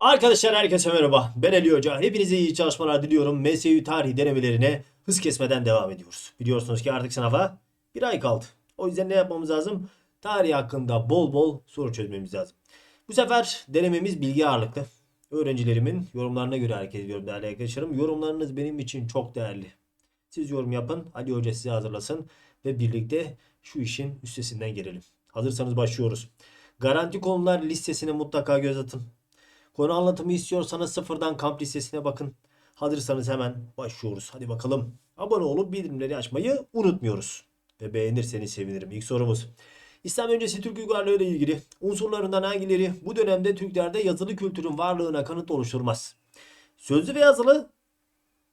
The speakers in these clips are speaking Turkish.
Arkadaşlar herkese merhaba. Ben Ali Hoca. Hepinize iyi çalışmalar diliyorum. MSU tarih denemelerine hız kesmeden devam ediyoruz. Biliyorsunuz ki artık sınava bir ay kaldı. O yüzden ne yapmamız lazım? Tarih hakkında bol bol soru çözmemiz lazım. Bu sefer denememiz bilgi ağırlıklı. Öğrencilerimin yorumlarına göre hareket ediyorum değerli arkadaşlarım. Yorumlarınız benim için çok değerli. Siz yorum yapın. Ali Hoca sizi hazırlasın. Ve birlikte şu işin üstesinden gelelim. Hazırsanız başlıyoruz. Garanti konular listesine mutlaka göz atın. Konu anlatımı istiyorsanız sıfırdan kamp listesine bakın. Hazırsanız hemen başlıyoruz. Hadi bakalım. Abone olup bildirimleri açmayı unutmuyoruz. Ve beğenirseniz sevinirim. İlk sorumuz. İslam öncesi Türk uygarlığı ile ilgili unsurlarından hangileri bu dönemde Türklerde yazılı kültürün varlığına kanıt oluşturmaz? Sözlü ve yazılı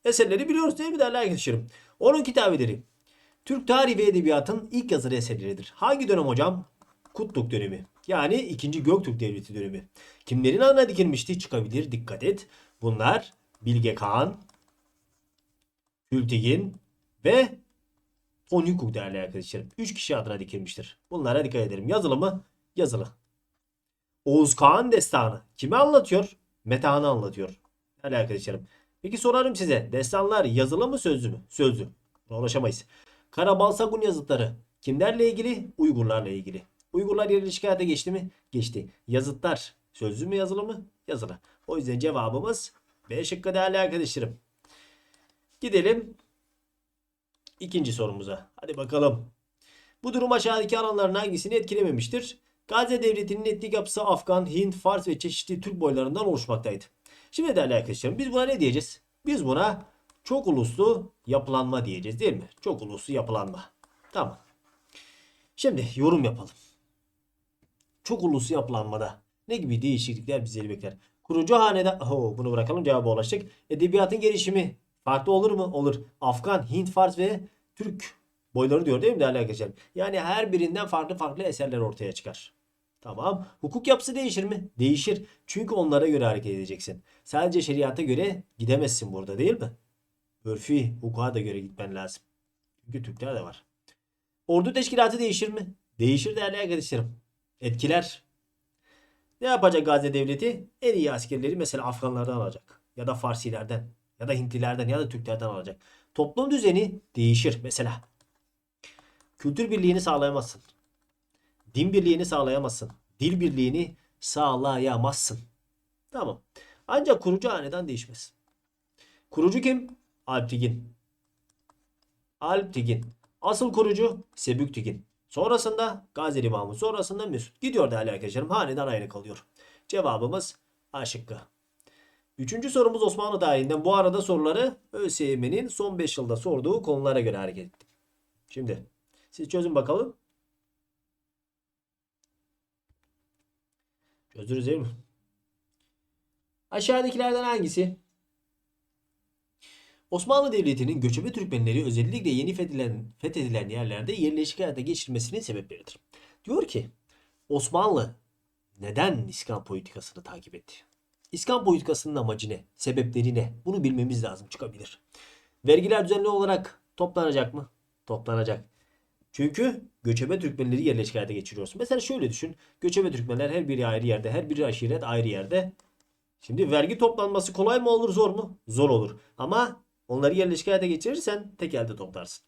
eserleri biliyoruz değil mi değerli arkadaşlarım? Onun kitabeleri. Türk tarihi ve edebiyatın ilk yazılı eserleridir. Hangi dönem hocam? Kutluk dönemi. Yani 2. Göktürk Devleti dönemi. Kimlerin adına dikilmişti çıkabilir dikkat et. Bunlar Bilge Kağan, Hültigin ve Onyukuk değerli arkadaşlarım. 3 kişi adına dikilmiştir. Bunlara dikkat edelim. Yazılı mı? Yazılı. Oğuz Kağan destanı. Kimi anlatıyor? Metehan'ı anlatıyor. Değerli arkadaşlarım. Peki sorarım size. Destanlar yazılı mı sözlü mü? Sözlü. Buna ulaşamayız. Karabalsagun yazıtları. Kimlerle ilgili? Uygurlarla ilgili. Uygurlar yerli şikayete geçti mi? Geçti. Yazıtlar sözlü mü yazılı mı? Yazılı. O yüzden cevabımız B şıkkı değerli arkadaşlarım. Gidelim ikinci sorumuza. Hadi bakalım. Bu durum aşağıdaki alanların hangisini etkilememiştir? Gazze Devleti'nin etnik yapısı Afgan, Hint, Fars ve çeşitli Türk boylarından oluşmaktaydı. Şimdi değerli arkadaşlarım biz buna ne diyeceğiz? Biz buna çok uluslu yapılanma diyeceğiz değil mi? Çok uluslu yapılanma. Tamam. Şimdi yorum yapalım. Çok uluslu yapılanmada ne gibi değişiklikler bizleri bekler? Kurucu haneden Oho, bunu bırakalım cevaba ulaştık. Edebiyatın gelişimi farklı olur mu? Olur. Afgan, Hint, Fars ve Türk boyları diyor değil mi değerli arkadaşlar? Yani her birinden farklı farklı eserler ortaya çıkar. Tamam. Hukuk yapısı değişir mi? Değişir. Çünkü onlara göre hareket edeceksin. Sadece şeriata göre gidemezsin burada değil mi? Örfi hukuka da göre gitmen lazım. Çünkü Türkler de var. Ordu teşkilatı değişir mi? Değişir değerli arkadaşlarım. Etkiler. Ne yapacak Gazze devleti? En iyi askerleri mesela Afganlardan alacak. Ya da Farsilerden. Ya da Hintlilerden ya da Türklerden alacak. Toplum düzeni değişir mesela. Kültür birliğini sağlayamazsın. Din birliğini sağlayamazsın. Dil birliğini sağlayamazsın. Tamam. Ancak kurucu hanedan değişmez. Kurucu kim? Alptigin. Alptigin. Asıl kurucu Sebüktigin. Sonrasında Gazeli Mahmut. Sonrasında Mesut. Gidiyor değerli arkadaşlarım. Hanedan aynı kalıyor. Cevabımız A şıkkı. Üçüncü sorumuz Osmanlı tarihinden. Bu arada soruları ÖSYM'nin son 5 yılda sorduğu konulara göre hareket ettim. Şimdi siz çözün bakalım. Çözdünüz değil mi? Aşağıdakilerden hangisi? Osmanlı Devleti'nin göçebe Türkmenleri özellikle yeni fethedilen, fethedilen yerlerde yerleşik hayata geçirmesinin sebepleridir. Diyor ki Osmanlı neden İskan politikasını takip etti? İskan politikasının amacı ne? Sebepleri ne? Bunu bilmemiz lazım çıkabilir. Vergiler düzenli olarak toplanacak mı? Toplanacak. Çünkü göçebe Türkmenleri yerleşik hayata geçiriyorsun. Mesela şöyle düşün. Göçebe Türkmenler her biri ayrı yerde, her biri aşiret ayrı yerde. Şimdi vergi toplanması kolay mı olur zor mu? Zor olur. Ama onları yerleşik hayata geçirirsen tek elde toplarsın.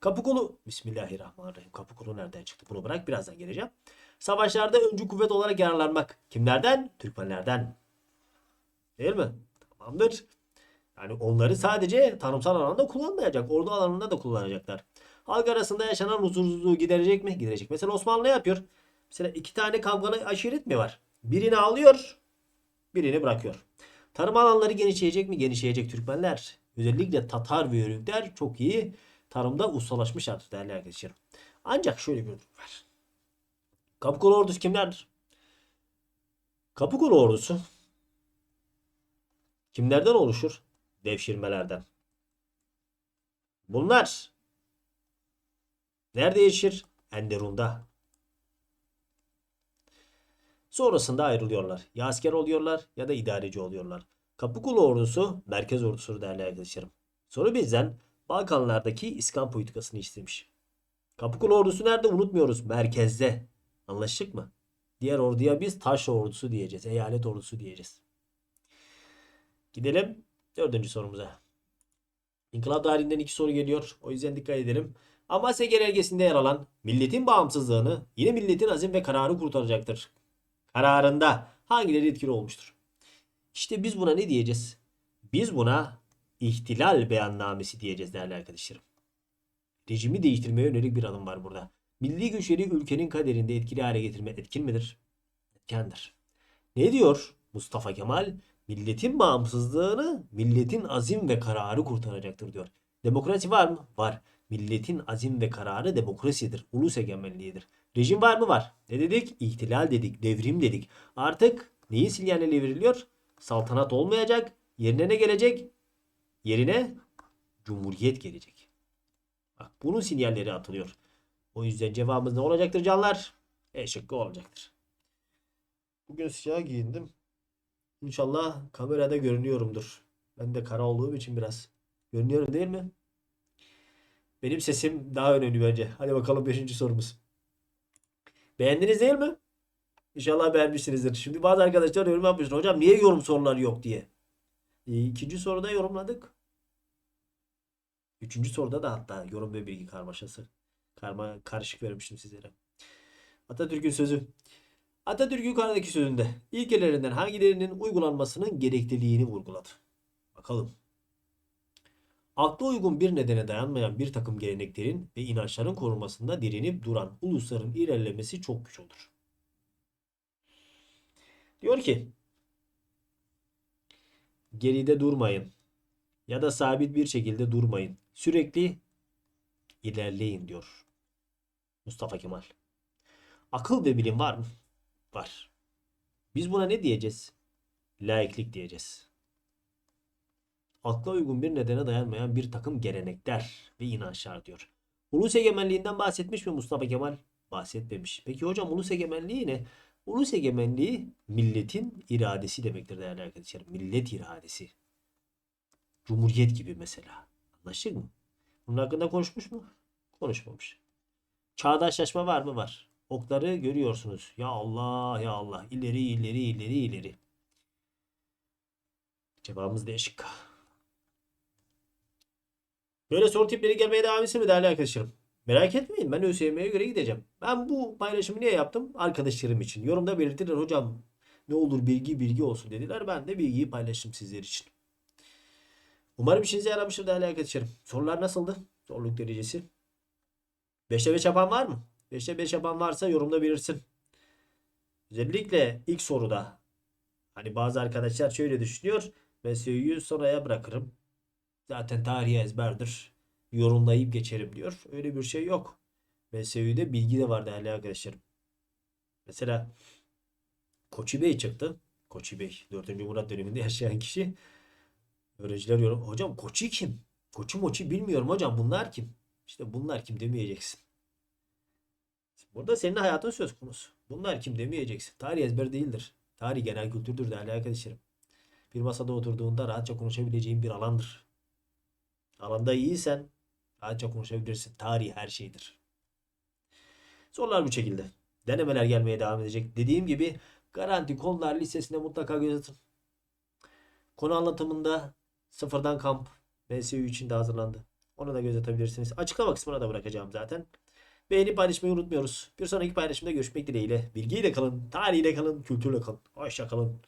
Kapı kolu Bismillahirrahmanirrahim. Kapı kolu nereden çıktı? Bunu bırak birazdan geleceğim. Savaşlarda öncü kuvvet olarak yararlanmak. Kimlerden? Türkmenlerden. Değil mi? Tamamdır. Yani onları sadece tarımsal alanda kullanmayacak. Ordu alanında da kullanacaklar. Halk arasında yaşanan huzursuzluğu giderecek mi? Giderecek. Mesela Osmanlı ne yapıyor? Mesela iki tane kavgalı aşiret mi var? Birini alıyor, birini bırakıyor. Tarım alanları genişleyecek mi? Genişleyecek Türkmenler. Özellikle Tatar ve Yörükler çok iyi tarımda ustalaşmış artık değerli arkadaşlarım. Ancak şöyle bir durum var. Kapıkulu ordusu kimlerdir? Kapıkulu ordusu kimlerden oluşur? Devşirmelerden. Bunlar nerede yaşır? Enderun'da. Sonrasında ayrılıyorlar. Ya asker oluyorlar ya da idareci oluyorlar. Kapıkulu ordusu merkez ordusu değerli arkadaşlarım. Soru bizden Balkanlardaki İskan politikasını istemiş. Kapıkulu ordusu nerede unutmuyoruz. Merkezde. Anlaştık mı? Diğer orduya biz taş ordusu diyeceğiz. Eyalet ordusu diyeceğiz. Gidelim dördüncü sorumuza. İnkılap tarihinden iki soru geliyor. O yüzden dikkat edelim. Amasya genelgesinde yer alan milletin bağımsızlığını yine milletin azim ve kararı kurtaracaktır. Kararında hangileri etkili olmuştur? İşte biz buna ne diyeceğiz? Biz buna ihtilal beyannamesi diyeceğiz değerli arkadaşlarım. Rejimi değiştirmeye yönelik bir adım var burada. Milli güçleri ülkenin kaderinde etkili hale getirme etkin midir? Etkendir. Ne diyor Mustafa Kemal? Milletin bağımsızlığını milletin azim ve kararı kurtaracaktır diyor. Demokrasi var mı? Var. Milletin azim ve kararı demokrasidir. Ulus egemenliğidir. Rejim var mı? Var. Ne dedik? İhtilal dedik. Devrim dedik. Artık neyi sinyalleri veriliyor? Saltanat olmayacak. Yerine ne gelecek? Yerine cumhuriyet gelecek. Bak bunun sinyalleri atılıyor. O yüzden cevabımız ne olacaktır canlar? E şıkkı olacaktır. Bugün siyah giyindim. İnşallah kamerada görünüyorumdur. Ben de kara olduğum için biraz. Görünüyorum değil mi? Benim sesim daha önemli bence. Hadi bakalım 5. sorumuz. Beğendiniz değil mi? İnşallah beğenmişsinizdir. Şimdi bazı arkadaşlar yorum yapmışlar. Hocam niye yorum soruları yok diye. E, ikinci soruda yorumladık. Üçüncü soruda da hatta yorum ve bilgi karmaşası. Karma karışık vermiştim sizlere. Atatürk'ün sözü. Atatürk yukarıdaki sözünde ilkelerinden hangilerinin uygulanmasının gerekliliğini vurguladı. Bakalım. Akla uygun bir nedene dayanmayan bir takım geleneklerin ve inançların korunmasında direnip duran ulusların ilerlemesi çok güç olur. Diyor ki geride durmayın ya da sabit bir şekilde durmayın. Sürekli ilerleyin diyor Mustafa Kemal. Akıl ve bilim var mı? Var. Biz buna ne diyeceğiz? Laiklik diyeceğiz. Akla uygun bir nedene dayanmayan bir takım gelenekler ve inançlar diyor. Ulus egemenliğinden bahsetmiş mi Mustafa Kemal? Bahsetmemiş. Peki hocam ulus egemenliği ne? Ulus egemenliği milletin iradesi demektir değerli arkadaşlar. Millet iradesi. Cumhuriyet gibi mesela. Anlaştık mı? Bunun hakkında konuşmuş mu? Konuşmamış. Çağdaşlaşma var mı? Var. Okları görüyorsunuz. Ya Allah ya Allah. İleri ileri ileri ileri. Cevabımız D şıkkı. Böyle soru tipleri gelmeye devam etsin mi değerli arkadaşlarım? Merak etmeyin ben ÖSYM'ye göre gideceğim. Ben bu paylaşımı niye yaptım? Arkadaşlarım için. Yorumda belirttiler hocam ne olur bilgi bilgi olsun dediler. Ben de bilgiyi paylaştım sizler için. Umarım işinize yaramıştır değerli arkadaşlarım. Sorular nasıldı? Zorluk derecesi. 5'te 5 yapan var mı? 5'te 5 yapan varsa yorumda belirsin. Özellikle ilk soruda hani bazı arkadaşlar şöyle düşünüyor. MSU'yu sonraya bırakırım. Zaten tarihi ezberdir. Yorumlayıp geçerim diyor. Öyle bir şey yok. MSU'de bilgi de var değerli arkadaşlarım. Mesela Koçi Bey çıktı. Koçi Bey 4. Murat döneminde yaşayan kişi. Öğrenciler yorum. Hocam Koçi kim? Koçi moçi bilmiyorum hocam. Bunlar kim? İşte bunlar kim demeyeceksin. Burada senin hayatın söz konusu. Bunlar kim demeyeceksin. Tarih ezber değildir. Tarih genel kültürdür değerli arkadaşlarım. Bir masada oturduğunda rahatça konuşabileceğin bir alandır. Alanda iyiysen rahatça konuşabilirsin. Tarih her şeydir. Sorular bu şekilde. Denemeler gelmeye devam edecek. Dediğim gibi Garanti Konular Lisesi'ne mutlaka göz atın. Konu anlatımında sıfırdan kamp MSU için de hazırlandı. Ona da göz atabilirsiniz. Açıklama kısmına da bırakacağım zaten. Beğenip paylaşmayı unutmuyoruz. Bir sonraki paylaşımda görüşmek dileğiyle. Bilgiyle kalın, tarihiyle kalın, kültürle kalın. Hoşça kalın.